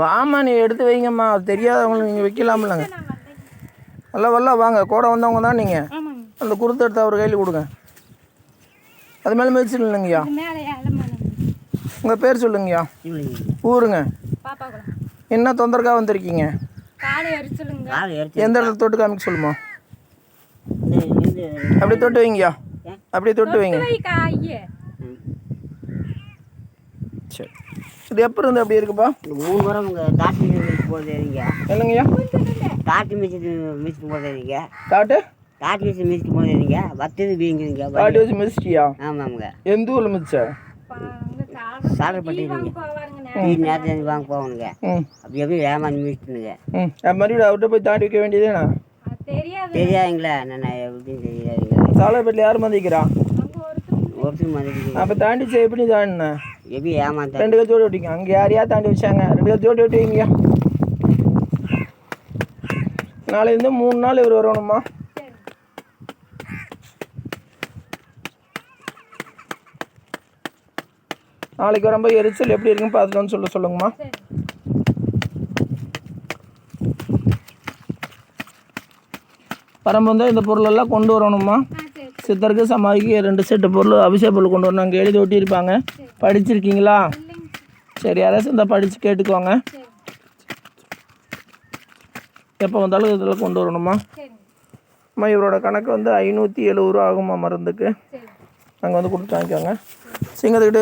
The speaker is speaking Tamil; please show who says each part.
Speaker 1: வாம்மா நீ எடுத்து வைங்கம்மா. அது தெரியாதவங்களுக்கு நீங்கள் வைக்கலாம்லங்க. நல்லா வரல வாங்க. கூட வந்தவங்க தான் நீங்கள் அந்த குருத்து எடுத்து அவர் கையில் கொடுங்க. அது மேலே மிதிச்சு இல்லைங்கய்யா. உங்கள் பேர் சொல்லுங்கய்யா. ஊருங்க. என்ன தொந்தரக்காக வந்திருக்கீங்க? எந்த இடத்துல தொட்டு காமிக்க சொல்லுமா? அப்படியே தொட்டு வைங்கய்யா. அப்படியே தொட்டு வைங்க. சரி. இது எப்போ இருந்து அப்படி இருக்குப்பா?
Speaker 2: மூணு வாரம் உங்கள் தாட்டி மிதிச்சு போடுறீங்க
Speaker 1: என்னங்கய்யா
Speaker 2: தாட்டி மிதிச்சு மிதிச்சு போடுறீங்க
Speaker 1: காட்டு?
Speaker 2: தாட்டி மிதிச்சு மிதிச்சு போடுறீங்க வத்தது வீங்குறீங்க
Speaker 1: காட்டு வச்சு மிதிச்சிட்டியா
Speaker 2: ஆமாங்க.
Speaker 1: எந்த ஊரில் மிதிச்ச
Speaker 2: டீ நேரத்தில் வாங்க போகணுங்க
Speaker 1: ம்.
Speaker 2: அப்படி எப்படி ஏமாந்து மிதிச்சுனுங்க
Speaker 1: மறுபடியும் அவர்கிட்ட போய் தாண்டி வைக்க வேண்டியதேண்ணா
Speaker 2: தெரியாதுங்களா? நான் எப்படின்னு தெரியாதுங்க
Speaker 1: சாலைப்பேட்டில் யார் மதிக்கிறா?
Speaker 3: அங்க ஒருத்தர்
Speaker 2: மதிக்கிறீங்க.
Speaker 1: அப்போ தாண்டி எப்படி தாண்டிண்ணா
Speaker 2: எப்படி ஏமாந்த
Speaker 1: ரெண்டு கட்சி ஓடி விட்டீங்க அங்கே யார் யார் தாண்டி வச்சாங்க? ரெண்டு கட்சி ஓடி விட்டீங்க நாளையிலேருந்து மூணு நாள் இவர் வரணுமா? நாளைக்கு வரும்போது எரிச்சல் எப்படி இருக்குன்னு பார்த்துட்டு வந்து சொல்ல சொல்லுங்கம்மா. வரும்போது இந்த பொருளெல்லாம் கொண்டு வரணுமா?
Speaker 3: ஆ சரி
Speaker 1: சித்தருக்கு சமாதிக்கு ரெண்டு செட்டு பொருள் அபிஷேக பொருள் கொண்டு வரணும். அங்கே எழுதி ஒட்டியிருப்பாங்க. படிச்சிருக்கீங்களா? சரி யாராச்சும் இந்த படித்து கேட்டுக்கோங்க. எப்போ வந்தாலும் இதில் கொண்டு வரணுமா? அம்மா இவரோட கணக்கு வந்து ஐநூற்றி எழுபது ரூபா ஆகுமா மருந்துக்கு. அங்கே வந்து கொடுத்து வாங்கிக்கோங்க. சிங்கத்துக்கிட்ட